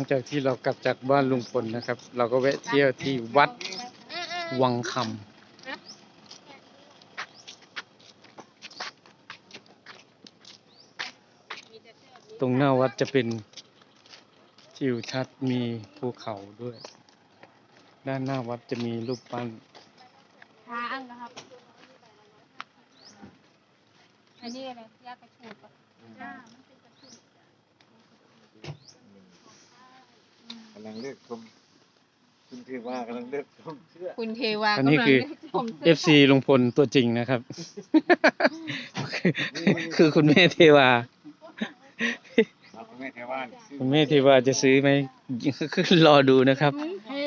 ลังจากที่เรากลับจากบ้านลุงพลนะครับ เราก็แวะเที่ยวที่วัดวังคำตรงหน้าวัดจะเป็นทิวทัศน์มีภูเขาด้วย ด้านหน้าวัดจะมีรูปปั้นช้าอังนะครับ อันนี้อะไรยากระชูดปะจ้ามันเป็นกระชูด กำลังเลือกชมคุณเทว่ากำลังเลือกชมเสื้อคุณเทวาอันนี้คือ ผม FC ลุงพลตัวจริงนะครับคือคือคุณแม่เทวา เอาคุณแม่เทว่านี่ซื้อคุณแม่เทวาจะซื้อไหมคือรอดูนะครับ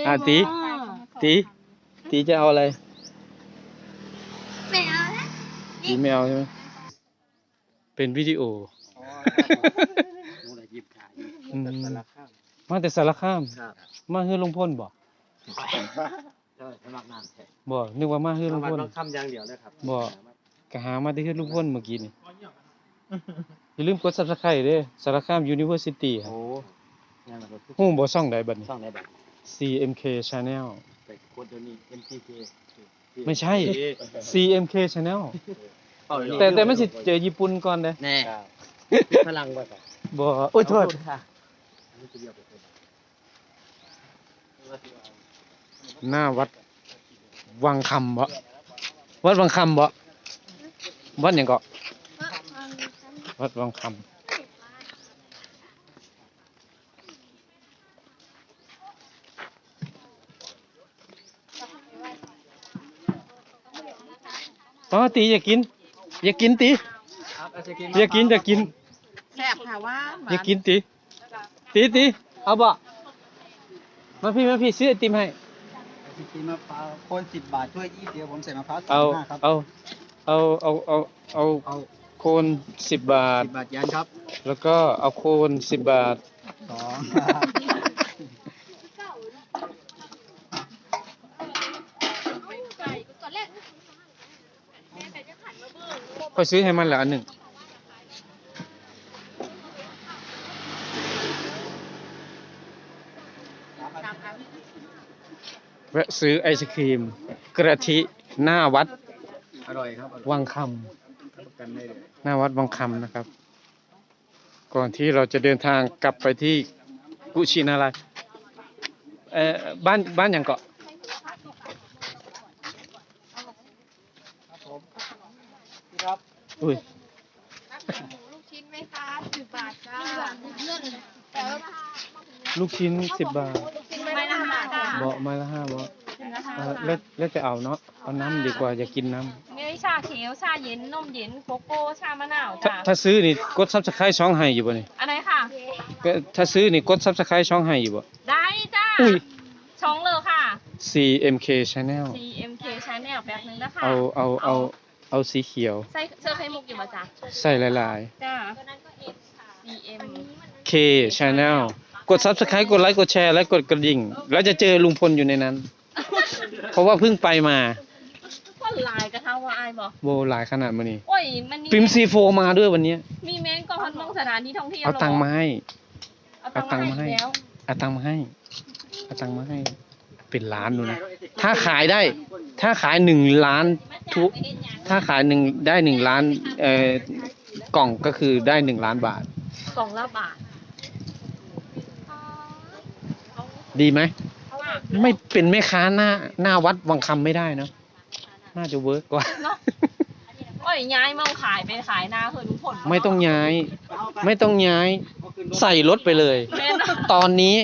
อะติตีตีจะเอาอะไรไม่เอาละตีไม่เอาใช่ไหมเป็นวิดีโอ อ๋อมูลยิบขายอืม แต่ละข้าง มาแต่สารคาม ครับมาเฮือลุงพลบ่ใช่สมัครนานแท้บ่นึกว่ามาเฮือสลุงมัคพรลต้องคำอย่างเดียวเลยครับบ่ ก็หามาที่เฮือลุงพลเมื่อกี้นี่อย่าลืมกด Subscribe เด้อสารคาม University ครับโอ้ยังแบบทุกฮู้บ่ช่องใดบัดนี้ ช่องไหนแบบ CMK Channel แต่โคตรเดี๋ยวนี้ MTK ไม่ใช่ CMK Channel เอาเลยแต่แต่มันสิเจอญี่ปุ่นก่อนเด้แน่พลังบ่ครับบ่โอ้ยโทษ ค่ะอันนี้จะเรียกว่าเป็น หน้าวัดวังคำบ่วัดวังคำบ่วัดหยังก็วัดวังคำอ๋อตีอย่ากิน อย่ากินตีอย่ากินอย่ากินแซ่บค่ะว่าอย่ากินตีตีตีเอาบ่ มาพี่มาพี่ซื้อไอติมให้ สิกินมะพร้าวคนสิบบาทถ้วยยี่เดียวผมใส่มะพร้าวเอาสิบห้าครับเอา เอา เอา เอา เอาเอาโคนสิบบาท สิบบาทยานครับแล้วก็เอาโคนสิบบาท สองตอนแรกก็ซื้อให้มันละอันหนึ่ง แวะซื้อไอศครีม กระทิหน้าวัดอร่อยครับอร่อยวังคประกันได้เลยำหน้าวัดวังคำนะครับ ก่อนที่เราจะเดินทางกลับไปที่กุชินารายเอ่อบ้านบ้านอย่างเกาะครับอุ้ยลูกชิ้นไหมคะสิบบาทจ้าแต่ว่าลูกชิ้นสิบบาท บาะไมาละห้าเบาะชิ้นละห้าอ่าแล้วแล้วจะเอาเนาะเอาน้ำดีกว่าอย่ากินน้มีชาเขียว ชาเย็น นมเย็น โกโก้ ชามะนาวำถ้าจ้าถ้าซื้อนี่กดซับสไครต์ช่องให้อยู่บ่นี่อันไหนค่ะ ก็ถ้าซื้อนี่กดซับสไครต์ช่องให้อยู่บ่ได้จ้าอุ้ย ช่องเลยค่ะ CMK Channel CMK Channel แบบนึงนะคะเอาเอาเอาเอาสีเขียว ใส่เสื้อไข่มุกอยู่ป่ะจ๊ะใส่หลายจ้า CM ๆ K Channel กด Subscribe กดไลค์กดแชร์และกดกระดิ่ง แล้วจะเจอลุงพลอยู่ในนั้น เพราะว่าเพิ่งไปมาก็ลายกระเทาว่าอายบอกโบหลายขนาดมานี่โอ้ยมันมีปิมซีโฟมาด้วยวันเนี้ยมีแมงกอนมองสถานที่ท่องเที่ยวเอาตังค์มาให้เอาตังค์มาให้เอาตังค์มาให้แล้วเอาตังค์มาให้เอาตังค์มาให้ เป็นล้านดูนะ ถ้าขายได้ ถ้าขายหนึ่งล้านทุก ถ้าขายหนึ่งได้หนึ่งล้านเอ่อกล่องก็คือได้หนึ่งล้านบาท กล่องละบาท ดีไหม ไม่เป็นแม่ค้าหน้าหน้าวัดวังคำไม่ได้เนอะน่าจะเวิร์กกว่า เนาะโอ้ยย้ายมาขายไปขายหน้าเพื่อนทุกคนไม่ต้องย้าย ไม่ต้องย้าย ใส่รถไปเลย แม่นตอนนี้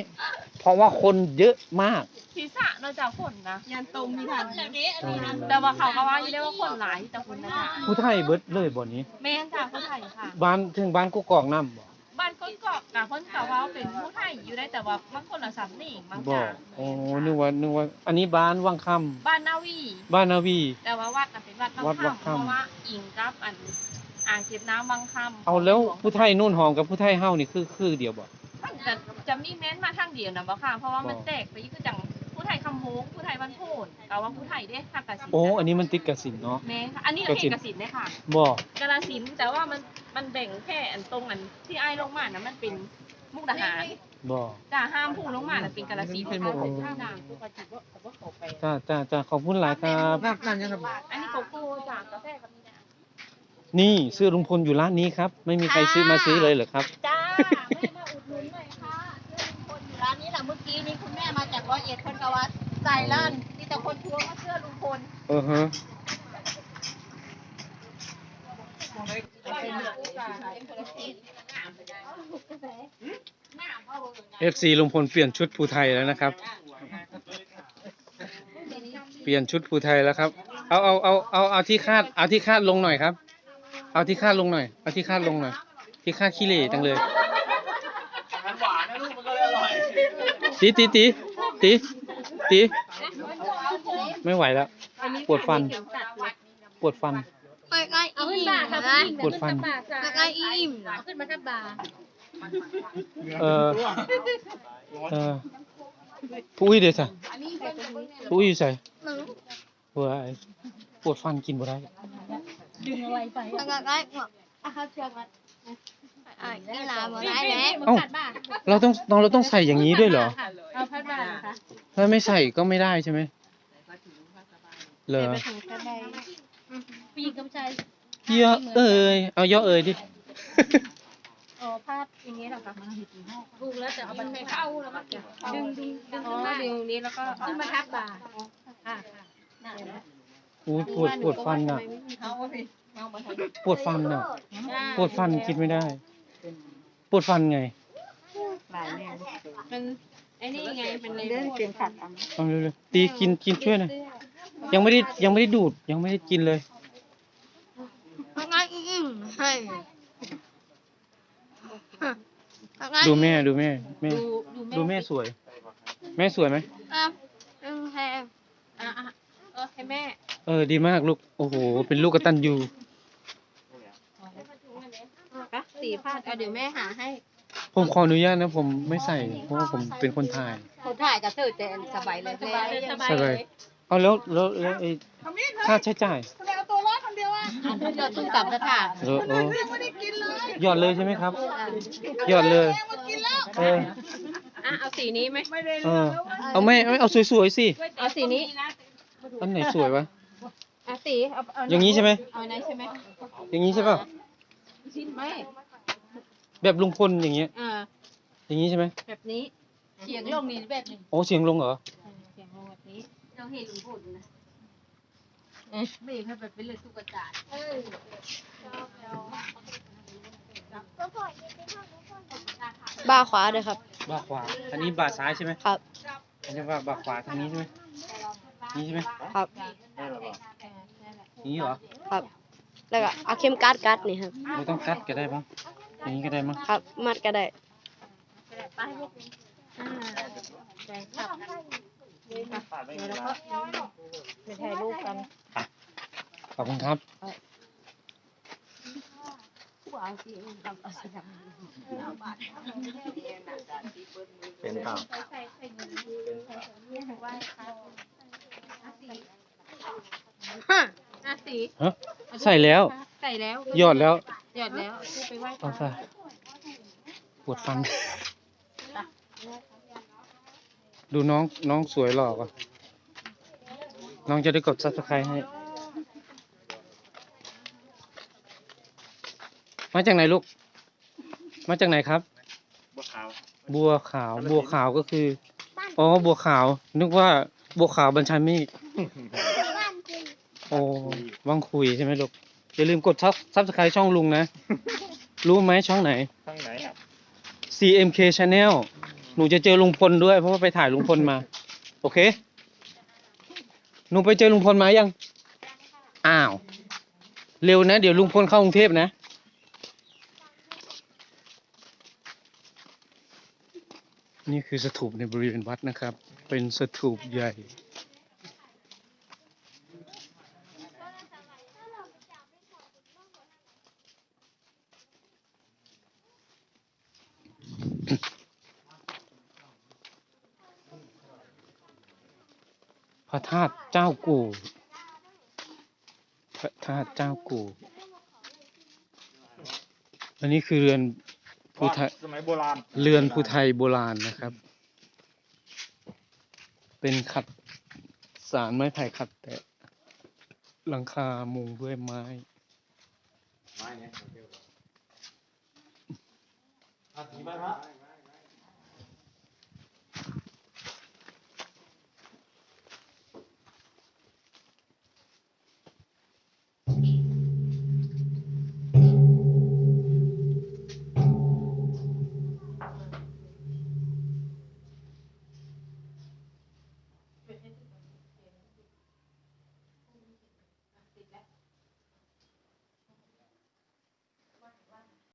เพราะว่าคนเยอะมาก ศีรษะเราจะคนนะ ยันตรงมีทันแต่ว่าเขาก็ว่าอยู่ได้ว่าคนหลายแต่คนนะจ๊ะผู้ไทยเบิดเลยบ่นี้ แม่นจ้ะคนไทยค่ะ บ้านถึงบ้านกุกกอกน้ำบ่ บ้านก้นกอกกับคนเขาว่าเป็นผู้ไทยอยู่ได้แต่ว่าบางคนละสำเนียงบางบ่จ้ะโอ้นึกว่านึกว่า อันนี้บ้านวังคำบ้านนาวีบ้านนาวี แต่ว่าวัดน่ะเป็นวัดวับางดบางคำ คำเพราะว่าอิงกับอันอ่างเก็บน้ำบางคำเอาแล้วผู้ไทยนู่นหอมกับผู้ไทยเฮานี่คือคือเดียวบ่ มันจะจะมีเม้นมาทางเดียวนะบ่ค่ะ เพราะว่ามันบ่ แตกไปอีกคือจังผู้ ไทยคำโฮงผู้ไทยบ้านโพนแต่ว่าผู้ไทยเด้ทางกสินโอ้ อันนี้มันติดกสินเนาะ แม่นค่ะอันนี้กเราสิเขนตกสินเนี่ยค่ะบ่กาลสินธุ์แต่ว่ามันมันแบ่งแค่อันตรงอันที่ไอ้ายลงมานะมันเป็นมุกดาหารบ่จ้าห้ามพุ่งลงมาแล้วเป็นกาลสีเป็นโมโหจ้าจ้าจ้าขอบคุณหลายครับ นั่นนั่นยังครับอันนี้โกโก้จ้ากาแฟกับนี่นะนี่ซื้อลุงพลอยู่ร้านนี้ครับ ไม่มีใครซื้อมาซื้อเลยเหรอครับ จ้า กี้นี้คุณแม่มาจากร้อยเอ็ดคนกะว่าใส่ล้านมีแต่คนทัวร์มาเชื่อลุงพลเออฮะ FC ลุงพลเปลี่ยนชุดภูไทยแล้วนะครับ เปลี่ยนชุดภูไทยแล้วครับ เอาเอาเอาเอาเอาที่คาดเอาที่คาดลงหน่อยครับ เอาที่คาดลงหน่อย เอาที่คาดลงหน่อย ที่คาดขี้เหร่จังเลย ตีตีตีตีตีไม่ไหวแล้ว ปวดฟัน ปวดฟัน ใกล้ๆอิ่มนะปวดฟัน ใกล้ๆอิ่มนะขึ้นมาทับบาเออเออผู้อุ้ยเดี๋ยวสิผู้อุ้ยใส่หนึ่งหัวไอ้ปวดฟันกินบ่ได้ ดึงอะไรไป ใกล้ๆหัวอะครับเชื่อกัน อะนี่ลาบ่ได้แล้วเอ้าเราต้องเราเราต้องใส่อย่างนี้ด้วยเหรอเอาพัดบานะคะถ้าไม่ใส่ก็ไม่ได้ใช่ไหมเหรอผู้หญิงกำชัยเยอะเอ่ยเอาเยอะเอ่ยดิอ๋อพาดอย่างนี้เหรอคะถูกแล้วแต่เอาบันไดเข้าแล้วก็ดึงดึงดึงขึ้นมาดึงนี้แล้วก็ขึ้นมาทับบาอ่าค่ะได้แล้วอู้ปวดปวดฟันอะปวดฟันอะปวดฟันกินไม่ได้ ปวดฟันไงมันไอ้นี่ไงมันเลยเดินเสียงขัดอะเอาเร็วๆตีกินกินช่วยหน่อยยังไม่ได้ยังไม่ได้ดูดยังไม่ได้กินเลยใกล้ๆอิ่มให้ดูแม่ดูแม่แม่ดูแม่สวย แม่สวยไหมอะอืมแพงอะอะเออให้แม่ เออดีมากลูกโอ้โหเป็นลูกกตัญญู ปะ สีพาดเอาเดี๋ยวแม่หาให้ผมขออนุญาตนะผมไม่ใส่ เพราะว่าผมเป็นคนถ่ายคนถ่ายกับเธอแต่สบายเลยสบายเลยสบายใส่เลเลยยเอาแล้วแล้วแล้วไอ้ค่าใช้จ่ายเราถึงกลับสถานเออเออหยอดเลยใช่ไหมครับ หยอดเลยเอออะเอาสีนี้ไหมเออเอาไม่ไม่เอาสวยๆสิเอาสีนี้อันไหนสวยวะอะสีเอาเอาอย่างนี้ใช่ไหมเอาไหนใช่ไหมอย่างนี้ใช่ป่ะไม่ แบบลุงพลอย่างเงี้ย อ่าอย่างนี้ใช่ไหมแบบนี้เฉียงลงนี่แบบนี้โอ้เสียงลงเหรอ เฉียงลงแบบนี้เราเห็นลุงพลนะเบรกให้แบบเป็นเลยตุ๊กตาบ้าขวาเลยครับ บ่าขวา อันนี้บ่าซ้ายใช่ไหมครับ อันนี้ว่าบ่าขวาทางนี้ใช่ไหมนี่ใช่ไหมครับ ได้หรอเปล่าอย่างนี้เหรอครับ แล้วก็เอาเข็มกัดกัดนี่ครับไม่ต้องกัดก็ได้บ้าง อย่างนี้ก็ได้มั้งครับ มัดก็ได้อ่าใจขับขาดไม่เดี๋ยวได้เราก็ไปถ่ายรูปกันขอบคุณครับ เป็นเปล่าอะสีฮะ ใส่แล้ว ใส่แล้ว หยอดแล้ว หยอดแล้วพูดไปไหว้เอาใส่ปวดฟัน ดูน้องน้องสวยหล่อกว่าน้องจะได้กดซับสไครต์ให้ มาจากไหนลูก มาจากไหนครับ บัวขาว บัวขาว บัวขาวก็คือ อ๋อ บัวขาว นึกว่าบัวขาวบัญชาเมฆโอ้ว่างคุยใช่ไหมลูก อย่าลืมกดซับซับสไครต์ช่องลุงนะ รู้ไหมช่องไหน ข้างไหนอะ CMK Channel หนูจะเจอลุงพลด้วยเพราะว่าไปถ่ายลุงพลมา โอเค หนูไปเจอลุงพลมายัง อ้าว เร็วนะ เดี๋ยวลุงพลเข้ากรุงเทพนะ นี่คือสถูปในบริเวณวัดนะครับ เป็นสถูปใหญ่ พระธาตุเจ้ากู่ พระธาตุเจ้ากู่ อันนี้คือเรือนภูไทยสมัยโบราณเรือนภูไทยโบราณนะครับ เป็นขัดสารไม้ไผ่ขัดแต่หลังคามุงด้วยไม้ไม้เนี่ย